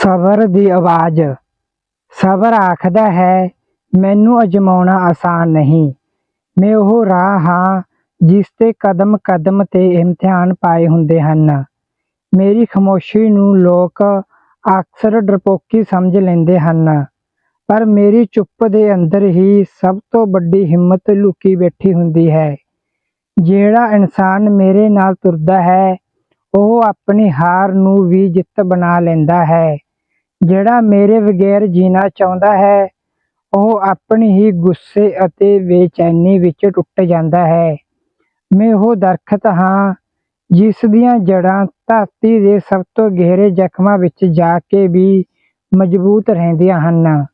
ਸਬਰ ਦੀ ਆਵਾਜ਼। ਸਬਰ ਆਖਦਾ ਹੈ, ਮੈਨੂੰ ਅਜਮਾਉਣਾ ਆਸਾਨ ਨਹੀਂ। ਮੈਂ ਉਹ ਰਾਹ ਹਾਂ ਜਿਸ ਤੇ ਕਦਮ ਕਦਮ ਤੇ ਇਮਤਿਹਾਨ ਪਾਏ ਹੁੰਦੇ ਹਨ। ਮੇਰੀ ਖਾਮੋਸ਼ੀ ਨੂੰ ਲੋਕ ਅਕਸਰ ਡਰਪੋਕੀ ਸਮਝ ਲੈਂਦੇ ਹਨ। ਪਰ ਮੇਰੀ ਚੁੱਪ ਦੇ ਅੰਦਰ ਹੀ ਸਭ ਤੋਂ ਵੱਡੀ ਹਿੰਮਤ ਲੁਕੀ ਬੈਠੀ ਹੁੰਦੀ ਹੈ। ਜਿਹੜਾ ਇਨਸਾਨ ਮੇਰੇ ਨਾਲ ਤੁਰਦਾ ਹੈ, ਉਹ ਆਪਣੀ ਹਾਰ ਨੂੰ ਵੀ ਜਿੱਤ ਬਣਾ ਲੈਂਦਾ ਹੈ। ਜਿਹੜਾ ਮੇਰੇ ਬਗੈਰ ਜੀਣਾ ਚਾਹੁੰਦਾ ਹੈ, ਉਹ ਆਪਣੀ ਹੀ ਗੁੱਸੇ ਅਤੇ ਬੇਚੈਨੀ ਵਿੱਚ ਟੁੱਟ ਜਾਂਦਾ ਹੈ। ਮੈਂ ਉਹ ਦਰਖਤ ਹਾਂ, ਜਿਸ ਦੀਆਂ ਜੜ੍ਹਾਂ ਧਰਤੀ ਦੇ ਸਭ ਤੋਂ ਗਹਿਰੇ ਜ਼ਖਮਾਂ ਵਿੱਚ ਜਾ ਕੇ ਵੀ ਮਜ਼ਬੂਤ ਰਹਿੰਦੀਆਂ ਹਨ।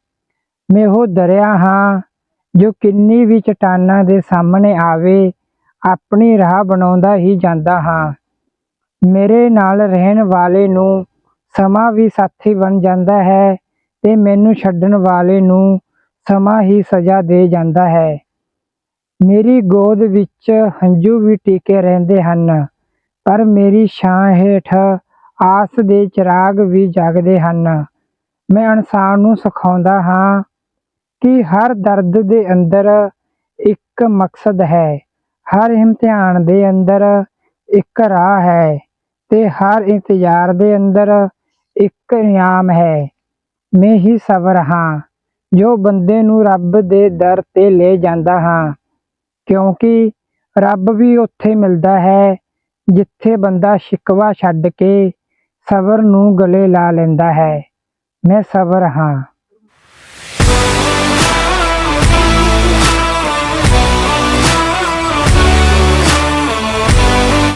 ਮੈਂ ਉਹ ਦਰਿਆ ਹਾਂ, ਜੋ ਕਿੰਨੀ ਵੀ ਚਟਾਨਾਂ ਦੇ ਸਾਹਮਣੇ ਆਵੇ, ਆਪਣੀ ਰਾਹ ਬਣਾਉਂਦਾ ਹੀ ਜਾਂਦਾ ਹਾਂ। ਮੇਰੇ ਨਾਲ ਰਹਿਣ ਵਾਲੇ ਨੂੰ ਸਮਾਂ ਵੀ ਸਾਥੀ ਬਣ ਜਾਂਦਾ ਹੈ ਤੇ ਮੈਨੂੰ ਛੱਡਣ ਵਾਲੇ ਨੂੰ ਸਮਾਂ ਹੀ ਸਜ਼ਾ ਦੇ ਜਾਂਦਾ ਹੈ। ਮੇਰੀ ਗੋਦ ਵਿੱਚ ਹੰਝੂ ਵੀ ਟਿਕੇ ਰਹਿੰਦੇ ਹਨ, ਪਰ ਮੇਰੀ ਛਾਂ ਹੇਠ ਆਸ ਦੇ ਚਿਰਾਗ ਵੀ ਜਗਦੇ ਹਨ। ਮੈਂ ਇਨਸਾਨ ਨੂੰ ਸਿਖਾਉਂਦਾ ਹਾਂ ਕਿ ਹਰ ਦਰਦ ਦੇ ਅੰਦਰ ਇੱਕ ਮਕਸਦ ਹੈ, ਹਰ ਇਮਤਿਹਾਨ ਦੇ ਅੰਦਰ ਇੱਕ ਰਾਹ ਹੈ ਤੇ ਹਰ ਇੰਤਜ਼ਾਰ ਦੇ ਅੰਦਰ ਇੱਕ ਇਨਾਮ ਹੈ। ਮੈਂ ਹੀ ਸਬਰ ਹਾਂ, ਜੋ ਬੰਦੇ ਨੂੰ ਰੱਬ ਦੇ ਦਰ ਤੇ ਲੈ ਜਾਂਦਾ ਹਾਂ। ਕਿਉਂਕਿ ਰੱਬ ਵੀ ਉੱਥੇ ਮਿਲਦਾ ਹੈ, ਜਿੱਥੇ ਬੰਦਾ ਸ਼ਿਕਵਾ ਛੱਡ ਕੇ ਸਬਰ ਨੂੰ ਗਲੇ ਲਾ ਲੈਂਦਾ ਹੈ। ਮੈਂ ਸਬਰ ਹਾਂ।